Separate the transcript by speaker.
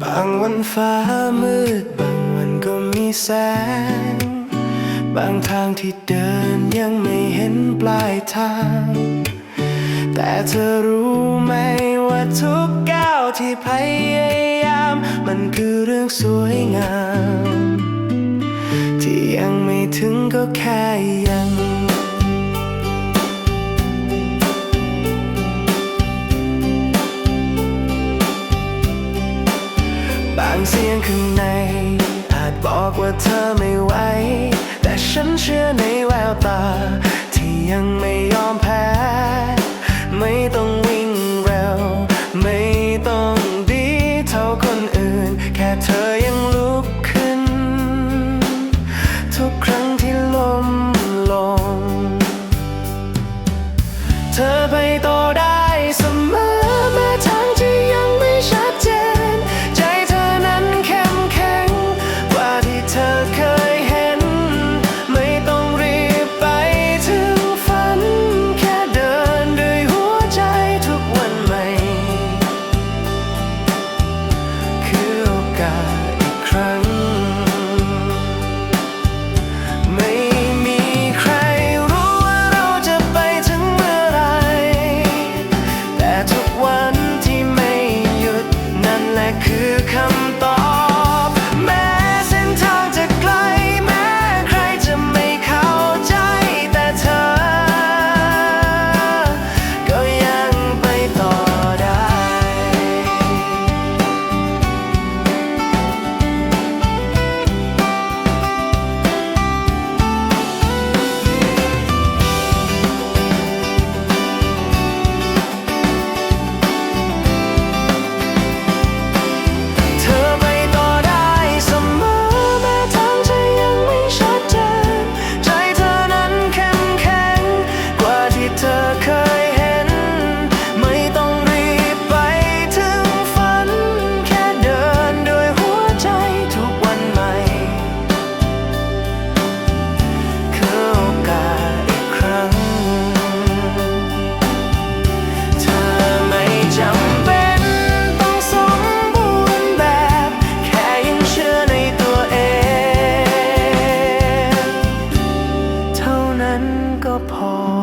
Speaker 1: บางวันฟ้ามืด บางวันก็มีแสง บางทางที่เดินยังไม่เห็นปลายทาง แต่เธอรู้ไหมว่าทุกก้าวที่พยายาม มันคือเรื่องสวยงาม ที่ยังไม่ถึงก็แค่ยัง เสียงข้างใน อาจบอกว่าเธอไม่ไหว แต่ฉันเชื่อในแววตา ที่ยังไม่ยอมแพ้ ไม่ต้องวิ่งเร็ว ไม่ต้องดีเท่าคนอื่น แค่เธอยังลุกขึ้น ทุกครั้งที่ล้มลง เธอไปต่อ คือคำ A paw.